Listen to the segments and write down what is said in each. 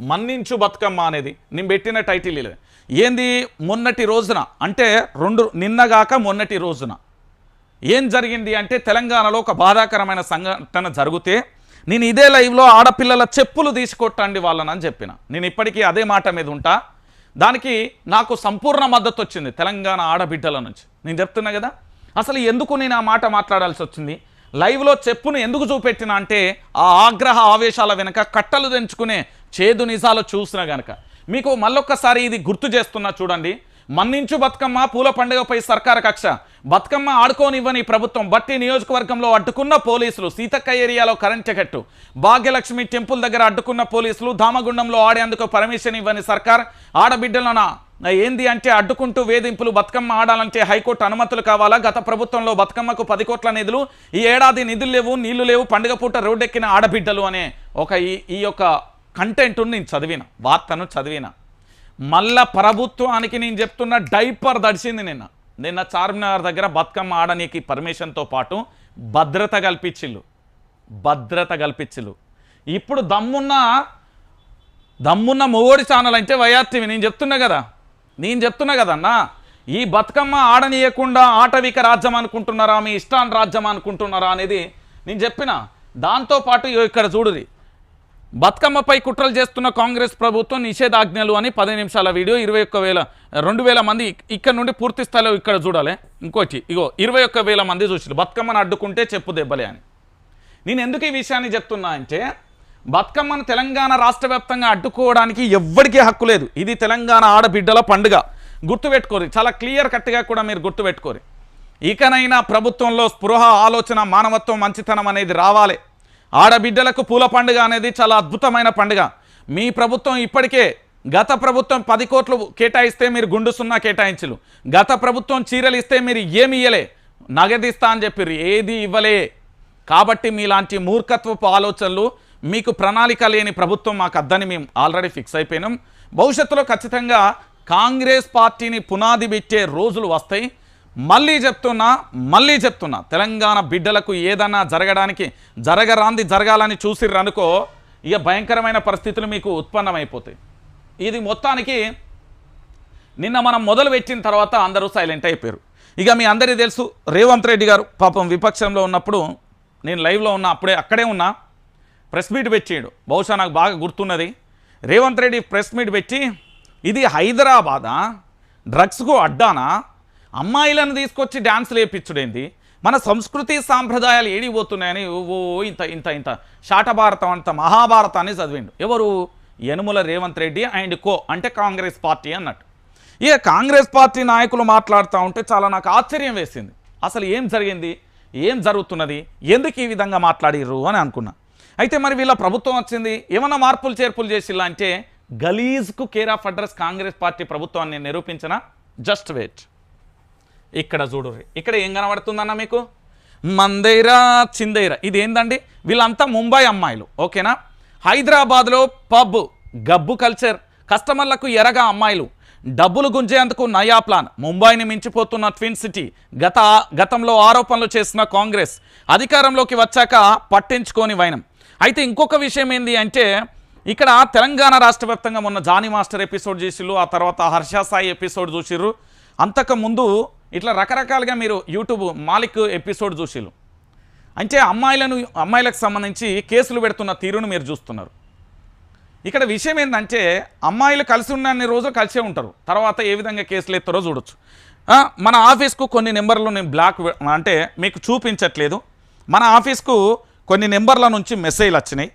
మన్నించు బతుకమ్మ అనేది. నేను పెట్టిన టైటిల్ ఇది. ఏంది? మొన్నటి రోజున అంటే రెండు నిన్నగాక మొన్నటి రోజున. ఏం జరిగింది అంటే తెలంగాణలో ఒక బాధాకరమైన సంఘటన జరిగితే నేను ఇదే లైవ్లో ఆడపిల్లల చెప్పులు తీసుకొట్టండి వాళ్ళని అని చెప్పిన. నేను ఇప్పటికీ అదే మాట మీద ఉంటా. దానికి నాకు సంపూర్ణ మద్దతు వచ్చింది తెలంగాణ ఆడబిడ్డల నుంచి. నేను చెప్తున్నా కదా? అసలు ఎందుకు నేను ఆ మాట మాట్లాడాల్సి వచ్చింది? లైవ్లో చెప్పును ఎందుకు చూపెట్టిన అంటే ఆ ఆగ్రహ ఆవేశాల వెనుక కట్టలు తెంచుకునే చేదు నిజాలు చూసిన గనక. మీకు మళ్ళొక్కసారి ఇది గుర్తు చేస్తున్నా చూడండి. మన్నించు బతుకమ్మ పూల పండుగపై సర్కార కక్ష. బతుకమ్మ ఆడుకోనివ్వని ప్రభుత్వం బట్టి నియోజకవర్గంలో అడ్డుకున్న పోలీసులు సీతక్క ఏరియాలో కరెంట్ కట్టు భాగ్యలక్ష్మి టెంపుల్ దగ్గర అడ్డుకున్న పోలీసులు ధామగుండంలో ఆడేందుకు పర్మిషన్ ఇవ్వని సర్కార్. ఆడబిడ్డలన ఏంది అంటే అడ్డుకుంటూ వేధింపులు బతుకమ్మ ఆడాలంటే హైకోర్టు అనుమతులు కావాలా? గత ప్రభుత్వంలో బతుకమ్మకు పది కోట్ల నిధులు ఈ ఏడాది నిధులు లేవు నీళ్ళు లేవు పండుగ పూట రోడ్డెక్కిన ఆడబిడ్డలు అనే ఒక ఈ ఈ యొక్క కంటెంట్ నేను చదివిన వార్తను చదివిన. మళ్ళా ప్రభుత్వానికి నేను చెప్తున్న డైపర్ దడిచింది నిన్న. నిన్న చార్మినార్ దగ్గర బతుకమ్మ ఆడనీకి పర్మిషన్తో పాటు భద్రత కల్పించిల్లు. భద్రత కల్పించిల్లు. ఇప్పుడు దమ్మున్న దమ్మున్న మొగోడి ఛానల్ అంటే వైఆర్టీవీ నేను చెప్తున్నా కదా. నేను చెప్తున్నా కదన్నా ఈ బతుకమ్మ ఆడనీయకుండా ఆటవిక రాజ్యం అనుకుంటున్నారా మీ ఇష్టాన్ రాజ్యం అనుకుంటున్నారా అనేది నేను చెప్పిన. దాంతోపాటు ఇగో ఇక్కడ చూడుది. బతుకమ్మపై కుట్రలు చేస్తున్న కాంగ్రెస్ ప్రభుత్వం నిషేధాజ్ఞలు అని పది నిమిషాల వీడియో ఇరవై ఒక్క వేల రెండు వేల మంది ఇక్కడ నుండి పూర్తి స్థాయిలో ఇక్కడ చూడాలి. ఇంకోటి ఇగో ఇరవై ఒక్క వేల మంది చూసి బతుకమ్మను అడ్డుకుంటే చెప్పు దెబ్బలే అని. నేను ఎందుకు ఈ విషయాన్ని చెప్తున్నా అంటే బతుకమ్మను తెలంగాణ రాష్ట్ర వ్యాప్తంగా అడ్డుకోవడానికి ఎవ్వరికీ హక్కు లేదు. ఇది తెలంగాణ ఆడబిడ్డల పండుగ. గుర్తుపెట్టుకోరు. చాలా క్లియర్ కట్గా కూడా మీరు గుర్తుపెట్టుకోరు. ఇకనైనా ప్రభుత్వంలో స్పృహ ఆలోచన మానవత్వం మంచితనం అనేది రావాలి. ఆడబిడ్డలకు పూల పండుగ అనేది చాలా అద్భుతమైన పండుగ. మీ ప్రభుత్వం ఇప్పటికే గత ప్రభుత్వం పది కోట్లు కేటాయిస్తే మీరు గుండు సున్నా కేటాయించలు. గత ప్రభుత్వం చీరలు ఇస్తే మీరు ఏమి ఇయ్యలే. నగదిస్తా అని చెప్పారు ఏది ఇవ్వలే. కాబట్టి మీలాంటి మూర్ఖత్వపు ఆలోచనలు మీకు ప్రణాళిక లేని ప్రభుత్వం మాకు అద్దని మేము ఆల్రెడీ ఫిక్స్ అయిపోయినాం. భవిష్యత్తులో ఖచ్చితంగా కాంగ్రెస్ పార్టీని పునాది పెట్టే రోజులు వస్తాయి. మళ్ళీ చెప్తున్నా మళ్ళీ చెప్తున్నా. తెలంగాణ బిడ్డలకు ఏదన్నా జరగడానికి జరగరాంది జరగాలని చూసిర్రు అనుకో ఇక భయంకరమైన పరిస్థితులు మీకు ఉత్పన్నమైపోతాయి. ఇది మొత్తానికి నిన్న మనం మొదలు పెట్టిన తర్వాత అందరూ సైలెంట్ అయిపోయారు. ఇక మీ అందరికీ తెలుసు రేవంత్ రెడ్డి గారు పాపం విపక్షంలో ఉన్నప్పుడు నేను లైవ్లో ఉన్నా అప్పుడే అక్కడే ఉన్నా ప్రెస్ మీట్ పెట్టాడు. బహుశా నాకు బాగా గుర్తున్నది. రేవంత్ రెడ్డి ప్రెస్ మీట్ పెట్టి ఇది హైదరాబాదా? డ్రగ్స్కు అడ్డానా? అమ్మాయిలను తీసుకొచ్చి డ్యాన్సులు వేయించుడేంది మన సంస్కృతి సాంప్రదాయాలు ఏడిపోతున్నాయని ఓ ఇంత ఇంత ఇంత. శాటభారతం అంత మహాభారతాన్ని చదివిండు. ఎవరు? యనుమల రేవంత్ రెడ్డి అండ్ కో అంటే కాంగ్రెస్ పార్టీ అన్నట్టు. ఇక కాంగ్రెస్ పార్టీ నాయకులు మాట్లాడుతూ ఉంటే చాలా నాకు ఆశ్చర్యం వేసింది. అసలు ఏం జరిగింది? ఏం జరుగుతున్నది? ఎందుకు ఈ విధంగా మాట్లాడిర్రు అని అనుకున్నా. అయితే మరి వీళ్ళ ప్రభుత్వం వచ్చింది. ఏమన్నా మార్పులు చేర్పులు చేసిల్లా అంటే గలీజ్కు care of address Congress party ప్రభుత్వాన్ని నిరూపించిన? Just wait. ఇక్కడ చూడు ఇక్కడ ఏం కనబడుతుందన్న మీకు? మందైరా చిందైరా. ఇది ఏందండి వీళ్ళంతా ముంబై అమ్మాయిలు ఓకేనా? హైదరాబాద్లో పబ్ గబ్బు కల్చర్ కస్టమర్లకు ఎరగా అమ్మాయిలు. డబ్బులు గుంజేందుకు నయా ప్లాన్. ముంబైని మించిపోతున్న ట్విన్ సిటీ గత గతంలో ఆరోపణలు చేసిన కాంగ్రెస్ అధికారంలోకి వచ్చాక పట్టించుకోని వైనం. అయితే ఇంకొక విషయం ఏంది అంటే ఇక్కడ తెలంగాణ రాష్ట్ర వ్యాప్తంగా మొన్న జానీ మాస్టర్ ఎపిసోడ్ చేసిర్రు ఆ తర్వాత హర్ష సాయి ఎపిసోడ్ చూసిర్రు. అంతకు ముందు ఇట్లా రకరకాలుగా మీరు యూట్యూబ్ మాలిక్ ఎపిసోడ్ చూసిలు అంటే అమ్మాయిలను అమ్మాయిలకు సంబంధించి కేసులు పెడుతున్న తీరును మీరు చూస్తున్నారు. ఇక్కడ విషయం ఏంటంటే అమ్మాయిలు కలిసి ఉన్నన్ని రోజులు కలిసే ఉంటారు. తర్వాత ఏ విధంగా కేసులు ఎత్తారో చూడొచ్చు. మన ఆఫీస్కు కొన్ని నెంబర్లు నేను బ్లాక్ అంటే మీకు చూపించట్లేదు. మన ఆఫీస్కు కొన్ని నెంబర్ల నుంచి మెసేజ్లు వచ్చినాయి.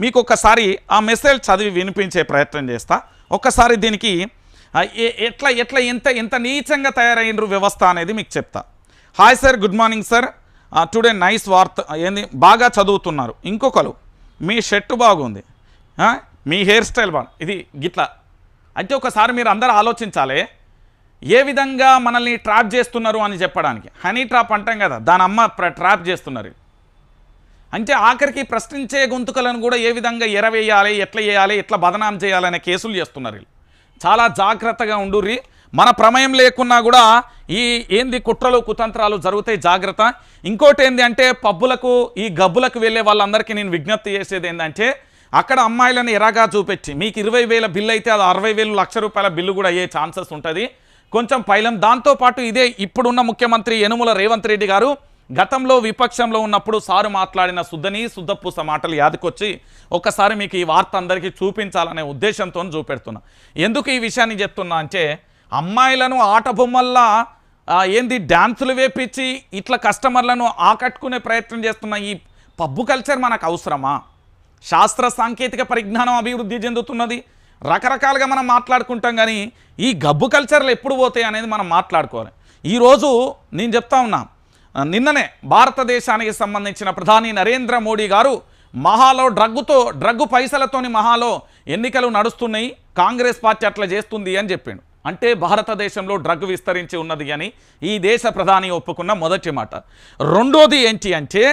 మీకు ఒక్కసారి ఆ మెసేజ్ చదివి వినిపించే ప్రయత్నం చేస్తా. ఒక్కసారి దీనికి ఎట్లా ఎట్లా ఎంత ఎంత నీచంగా తయారైనరు వ్యవస్థ అనేది మీకు చెప్తా. Hi sir good morning sir today nice వార్త ఏంది బాగా చదువుతున్నారు. ఇంకొకరు మీ షర్ట్ బాగుంది. మీ హెయిర్ స్టైల్ బాగు ఇది గిట్లా. అయితే ఒకసారి మీరు అందరూ ఆలోచించాలి. ఏ విధంగా మనల్ని ట్రాప్ చేస్తున్నారు అని చెప్పడానికి. హనీ ట్రాప్ అంటాం కదా దాని అమ్మ ట్రాప్ చేస్తున్నారు. అంటే ఆఖరికి ప్రశ్నించే గొంతుకలను కూడా ఏ విధంగా ఎరవేయాలి ఎట్లా చేయాలి ఎట్లా బదనాం చేయాలనే కేసులు చేస్తున్నారు వీళ్ళు. చాలా జాగ్రత్తగా ఉండుర్రి మన ప్రమేయం లేకున్నా కూడా ఈ ఏంది కుట్రలు కుతంత్రాలు జరుగుతాయి జాగ్రత్త. ఇంకోటి ఏంది అంటే పబ్బులకు ఈ గబ్బులకు వెళ్ళే వాళ్ళందరికీ నేను విజ్ఞప్తి చేసేది ఏంటంటే అక్కడ అమ్మాయిలను ఎరాగా చూపెట్టి మీకు ఇరవై వేల బిల్లు అయితే అది అరవై వేలు లక్ష రూపాయల బిల్లు కూడా అయ్యే ఛాన్సెస్ ఉంటుంది. కొంచెం పైలం. దాంతోపాటు ఇదే ఇప్పుడున్న ముఖ్యమంత్రి యనుమల రేవంత్ రెడ్డి గారు గతంలో విపక్షంలో ఉన్నప్పుడు సారు మాట్లాడిన శుద్ధని శుద్ధపూస మాటలు యాదకొచ్చి ఒక్కసారి మీకు ఈ వార్త అందరికీ చూపించాలనే ఉద్దేశంతో చూపెడుతున్నా. ఎందుకు ఈ విషయాన్ని చెప్తున్నా అంటే అమ్మాయిలను ఆట బొమ్మల్లా ఏంది డ్యాన్సులు వేపించి ఇట్లా కస్టమర్లను ఆకట్టుకునే ప్రయత్నం చేస్తున్న ఈ పబ్బు కల్చర్ మనకు అవసరమా? శాస్త్ర సాంకేతిక పరిజ్ఞానం అభివృద్ధి చెందుతున్నది. రకరకాలుగా మనం మాట్లాడుకుంటాం కానీ ఈ గబ్బు కల్చర్లు ఎప్పుడు పోతాయి అనేది మనం మాట్లాడుకోవాలి. ఈరోజు నేను చెప్తా ఉన్నా నిన్ననే భారతదేశానికి సంబంధించిన ప్రధాని నరేంద్ర మోడీ గారు మహాలో డ్రగ్గుతో డ్రగ్గు పైసలతోని మహాలో ఎన్నికలు నడుస్తున్నాయి కాంగ్రెస్ పార్టీ అట్లా చేస్తుంది అని చెప్పిండు. అంటే భారతదేశంలో డ్రగ్ విస్తరించి ఉన్నది అని ఈ దేశ ప్రధాని ఒప్పుకున్న మొదటి మాట. రెండోది ఏంటి అంటే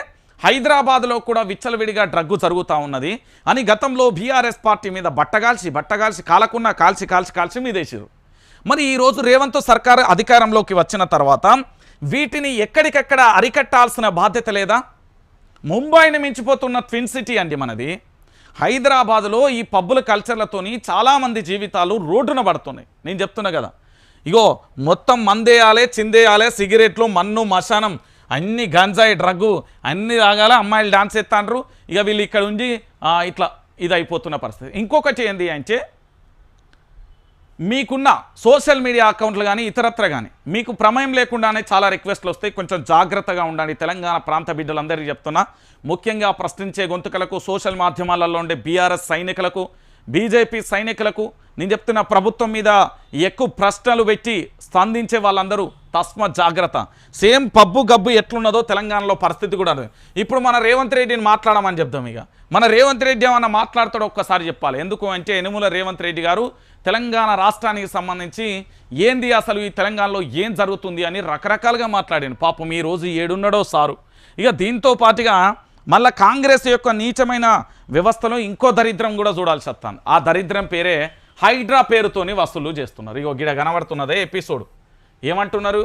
హైదరాబాద్లో కూడా విచ్చలవిడిగా డ్రగ్గు జరుగుతూ ఉన్నది అని గతంలో బీఆర్ఎస్ పార్టీ మీద బట్టగాల్చి బట్టగాల్చి కాలకున్న కాల్చి కాల్చి కాల్చి మీదేసారు మరి ఈరోజు రేవంత్ సర్కార్ అధికారంలోకి వచ్చిన తర్వాత వీటిని ఎక్కడికెక్కడ అరికట్టాల్సిన బాధ్యత లేదా? ముంబైని మించిపోతున్న ట్విన్ సిటీ అండి మనది. హైదరాబాదులో ఈ పబ్బుల కల్చర్లతోని చాలామంది జీవితాలు రోడ్డున పడుతున్నాయి. నేను చెప్తున్నా కదా. ఇగో మొత్తం మందేయాలే చిందేయాలే సిగరెట్లు మన్ను మశానం అన్ని గంజాయి డ్రగ్గు అన్ని రాగాల అమ్మాయిలు డాన్స్ ఎత్తాండ్రు ఇక వీళ్ళు ఇక్కడ ఉండి ఇట్లా ఇది అయిపోతున్న పరిస్థితి. ఇంకొకటి ఏంది అంటే మీకున్న సోషల్ మీడియా అకౌంట్లు కానీ ఇతరత్ర కానీ మీకు ప్రమేయం లేకుండానే చాలా రిక్వెస్ట్లు వస్తాయి. కొంచెం జాగ్రత్తగా ఉండండి. తెలంగాణ ప్రాంత బిడ్డలందరికీ చెప్తున్నా. ముఖ్యంగా ప్రశ్నించే గొంతుకలకు సోషల్ మాధ్యమాలలో ఉండే బీఆర్ఎస్ సైనికులకు బీజేపీ సైనికులకు నేను చెప్తున్న ప్రభుత్వం మీద ఎక్కువ ప్రశ్నలు పెట్టి స్పందించే వాళ్ళందరూ తస్మ జాగ్రత్త. సేమ్ పబ్బు గబ్బు ఎట్లున్నదో తెలంగాణలో పరిస్థితి కూడా ఇప్పుడు మన రేవంత్ రెడ్డిని మాట్లాడమని చెప్దాం ఇక. మన రేవంత్ రెడ్డి ఏమన్నా మాట్లాడతాడో ఒక్కసారి చెప్పాలి. ఎందుకు అంటే ఎనుముల రేవంత్ రెడ్డి గారు తెలంగాణ రాష్ట్రానికి సంబంధించి ఏంది అసలు ఈ తెలంగాణలో ఏం జరుగుతుంది అని రకరకాలుగా మాట్లాడాను పాపం ఈ రోజు ఏడున్నడో సారు. ఇక దీంతో పాటుగా మళ్ళీ కాంగ్రెస్ యొక్క నీచమైన వ్యవస్థలో ఇంకో దరిద్రం కూడా చూడాల్సి వస్తాను ఆ దరిద్రం పేరే హైడ్రా పేరుతోని వసూలు చేస్తున్నారు. ఇగో గిడ కనబడుతున్నదే ఎపిసోడ్. ఏమంటున్నారు?